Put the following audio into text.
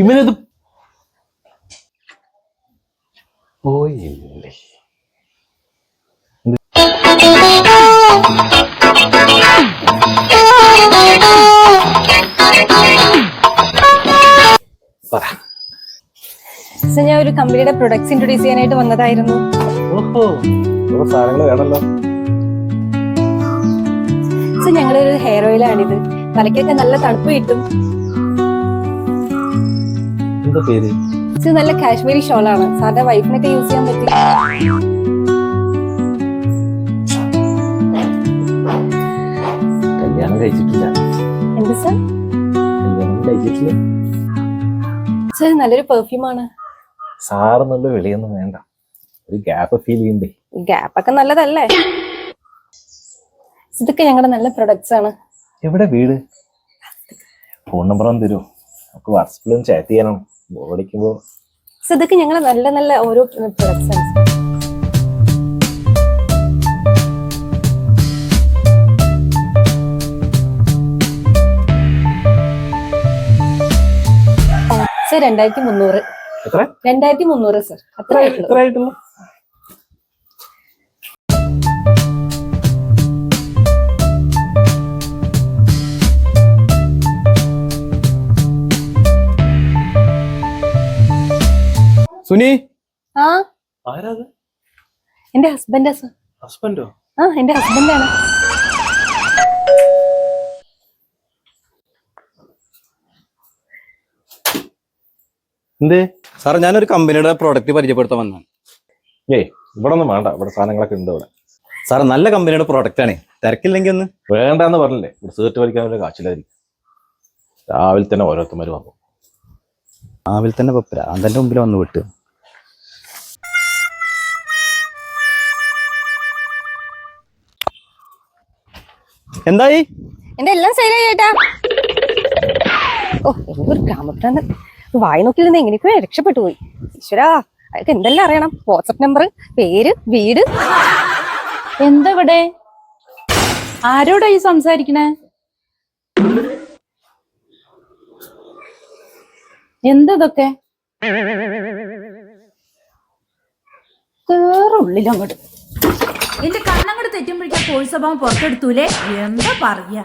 ഇവനത് പോയില്ലേ? പറ. സർ ഞാൻ ഒരു കമ്പനിയുടെ പ്രൊഡക്ട്സ് ഇൻട്രൊഡ്യൂസ് ചെയ്യാനായിട്ട് വന്നതായിരുന്നു. ഓഹോ സാധനങ്ങൾ വേണമല്ലോ. സർ ഞങ്ങളുടെ ഒരു ഹെയർ ഓയിലാണിത് തലയ്ക്കൊക്കെ നല്ല തണുപ്പ് കിട്ടും. എന്താ പേര്? ഇത് നല്ല കാശ്മീരി ഷോളാണ്. സാറിന്റെ വൈഫിനൊക്കെ യൂസ് ചെയ്യാൻ പറ്റും കല്യാണം കഴിച്ചിട്ടില്ല. എന്ത് സർ? കല്യാണം കഴിച്ചിട്ടില്ല. സർ നല്ലൊരു പെർഫ്യൂമാണ് സാറെന്നുള്ള വിളിയൊന്നും വേണ്ട. ഒരു ഗ്യാപ്പ് ഫീൽ ചെയ്യണ്ടേ? ഗ്യാപ്പ് ഒക്കെ നല്ലതല്ലേ? ഇതൊക്കെ ഞങ്ങളുടെ നല്ല പ്രൊഡക്ട്സ് ആണ്. എവിടെ വീട്? ഫോൺ നമ്പർ ഒന്ന് തരുമോ നമുക്ക് വാട്സപ്പിൽ ഒന്ന് ചാറ്റ് ചെയ്യണം ബോറടിക്കുമ്പോ സർ ഇതൊക്കെ ഞങ്ങൾ നല്ല നല്ല ഓരോ പ്രൊഡക്ട്സ് രണ്ടായിരത്തി മുന്നൂറ്. രണ്ടായിരത്തി മുന്നൂറ് സർ അത്ര സുനി? ആ? ആരാത്? എന്റെ ഹസ്ബൻഡാ സർ. ഹസ്ബൻഡോ? ആ എന്റെ ഹസ്ബൻഡാണ്. എന്തേ? സാറേ ഞാനൊരു കമ്പനിയുടെ പ്രോഡക്റ്റ് പരിചയപ്പെടുത്താൻ വന്നാണ് ഏയ് ഇവിടെ ഒന്നും വേണ്ട. ഇവിടെ സാധനങ്ങളൊക്കെ ഉണ്ട് ഇവിടെ. സാർ നല്ല കമ്പനിയുടെ പ്രോഡക്റ്റ് ആണ്. തിരക്കില്ലെങ്കിൽ ഒന്ന്. വേണ്ടെന്ന് പറഞ്ഞില്ലേ? ഇവിടെ സീറ്റ് വലിക്കാൻ വല്ല കാശിലായിരിക്കും രാവിലെ തന്നെ ഓരോരുത്തന്മാർ വന്നു. രാവിലെ തന്നെ പപ്പര പ്രാന്തന്റെ മുമ്പിൽ വന്ന് വിട്ട്. എന്തായി? എന്റെ എല്ലാം സെയിലായി ചേട്ടാ ഓ എന്തൊരു ഗ്രാമപ്രാന്തൻ. വായി നോക്കിയിരുന്ന എങ്ങനെയൊക്കെ രക്ഷപ്പെട്ടു പോയി. ഈശ്വരാ അയാൾക്ക് എന്തെല്ലാം അറിയണം? വാട്സപ്പ് നമ്പർ പേര് വീട്. എന്താ ഇവിടെ? ആരോടാ ഈ സംസാരിക്കണേ? എന്തൊക്കെ കേറുള്ളിലങ്ങോട്ട്. എന്റെ കണ്ണങ്ങോട് തെറ്റുമ്പോഴേക്കും കോഴ്സഭാവം പുറത്തെടുത്തൂലേ? എന്താ പറയാ?